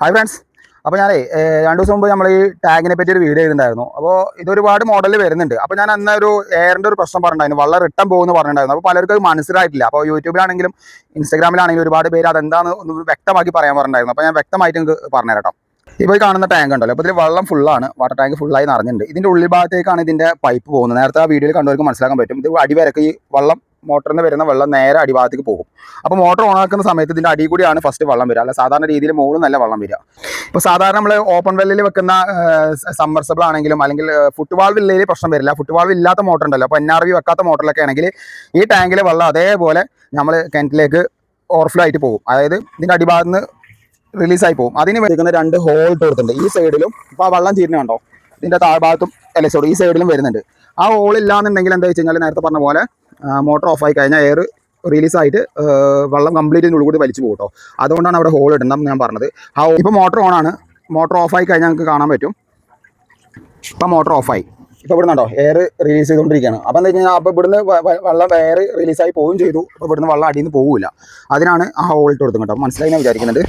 Hi friends അപ്പോൾ ഞാനേ രണ്ട് ദിവസം മുമ്പ് നമ്മൾ ഈ ടാഗിനെ പറ്റി ഒരു വീഡിയോ ചെയ്തിട്ടുണ്ടായിരുന്നു. അപ്പോൾ ഇതൊരുപാട് മോഡൽ വരുന്നുണ്ട്. അപ്പോൾ ഞാൻ അന്ന് ഒരു എയറിന്റെ ഒരു പ്രശ്നം പറഞ്ഞിട്ടുണ്ടായിരുന്നു. വളരെ റിട്ടേൺ പോകുമെന്ന് പറഞ്ഞിട്ടുണ്ടായിരുന്നു. അപ്പോൾ പലർക്കും അത് മനസ്സിലായിട്ടില്ല. അപ്പോൾ യൂട്യൂബിലാണെങ്കിലും ഇൻസ്റ്റാഗ്രാമിലാണെങ്കിലും ഒരുപാട് പേര് അതെന്താന്ന് ഒന്ന് വ്യക്തമാക്കി പറയാൻ പറഞ്ഞിട്ടുണ്ടായിരുന്നു. അപ്പോൾ ഞാൻ വ്യക്തമായിട്ട് നിങ്ങൾക്ക് പറഞ്ഞു തരാം ഇപ്പോൾ ഈ കാണുന്ന ടാങ്ക് ഉണ്ടല്ലോ. അപ്പോൾ ഇതിൽ വെള്ളം ഫുള്ളാണ് വാട്ടർ ടാങ്ക് ഫുള്ളായി നിറഞ്ഞിട്ടുണ്ട്. ഇതിന്റെ ഉള്ളിൽ ഭാഗത്തേക്കാണ് ഇതിന്റെ പൈപ്പ് പോകുന്നത്. നേരത്തെ ആ വീഡിയോയിൽ കണ്ടവർക്ക് മനസ്സിലാക്കാൻ പറ്റും. ഇത് അടിവരക്ക് ഈ വെള്ളം മോട്ടറിൽ നിന്ന് വരുന്ന വെള്ളം നേരെ അടിഭാഗത്തേക്ക് പോകും. അപ്പോൾ മോട്ടർ ഓണാക്കുന്ന സമയത്ത് ഇതിന്റെ അടി കൂടിയാണ് ഫസ്റ്റ് വെള്ളം വരിക. അല്ല സാധാരണ രീതിയിൽ മുകളിൽ നല്ല വെള്ളം വരിക. ഇപ്പോൾ സാധാരണ നമ്മൾ ഓപ്പൺ വെല്ലിൽ വെക്കുന്ന സമ്മർസബിൾ ആണെങ്കിലും അല്ലെങ്കിൽ ഫുട് ഇല്ലെങ്കിൽ പ്രശ്നം വരില്ല. ഫുട് ഇല്ലാത്ത മോട്ടർ ഉണ്ടല്ലോ. അപ്പോൾ എൻ ആർ വി വെക്കാത്ത മോട്ടറിലൊക്കെ ആണെങ്കിൽ ഈ ടാങ്കിലെ വെള്ളം അതേപോലെ നമ്മൾ കിണറ്റിലേക്ക് ഓവർഫ്ലോ ആയിട്ട് പോകും. അതായത് ഇതിന്റെ അടിഭാഗത്ത് നിന്ന് റിലീസായി പോകും. അതിന് വരുന്ന രണ്ട് ഹോൾ കൊടുത്തിട്ടുണ്ട്. ഈ സൈഡിലും ഇപ്പോൾ ആ വെള്ളം ചീരുന്ന കണ്ടോ? ഇതിന്റെ താഴ്ഭാഗത്തും അല്ലെ സോറി ഈ സൈഡിലും വരുന്നുണ്ട്. ആ ഹോൾ ഇല്ലാന്നുണ്ടെങ്കിൽ എന്താ വെച്ച് കഴിഞ്ഞാൽ നേരത്തെ പറഞ്ഞ പോലെ മോട്ടർ ഓഫ് ആയി കഴിഞ്ഞാൽ എയർ റിലീസായിട്ട് വെള്ളം കംപ്ലീറ്റ് ഇതിനുള്ളിൽ കൂടി വലിച്ചു പോകും കേട്ടോ അതുകൊണ്ടാണ് അവിടെ ഹോൾ ഇടണം ഞാൻ പറഞ്ഞത്. ആ ഇപ്പോൾ മോട്ടർ ഓൺ ആണ്. മോട്ടർ ഓഫ് ആയി കഴിഞ്ഞാൽ നമുക്ക് കാണാൻ പറ്റും. ഇപ്പം മോട്ടർ ഓഫായി ഇപ്പോൾ ഇവിടുന്ന് ഉണ്ടോ എയർ റിലീസ് ചെയ്തുകൊണ്ടിരിക്കുകയാണ്. അപ്പോൾ എന്താ കഴിഞ്ഞാൽ അപ്പോൾ ഇവിടുന്ന് വെള്ളം എയർ റിലീസായി പോവുകയും ചെയ്തു. അപ്പോൾ ഇവിടുന്ന് വെള്ളം അടിയിൽ നിന്ന് പോകില്ല അതിനാണ് ആ ഹോൾ ഇട്ട് കൊടുത്തത് കേട്ടോ. മനസ്സിലായി ഞാൻ വിചാരിക്കുന്നുണ്ട്.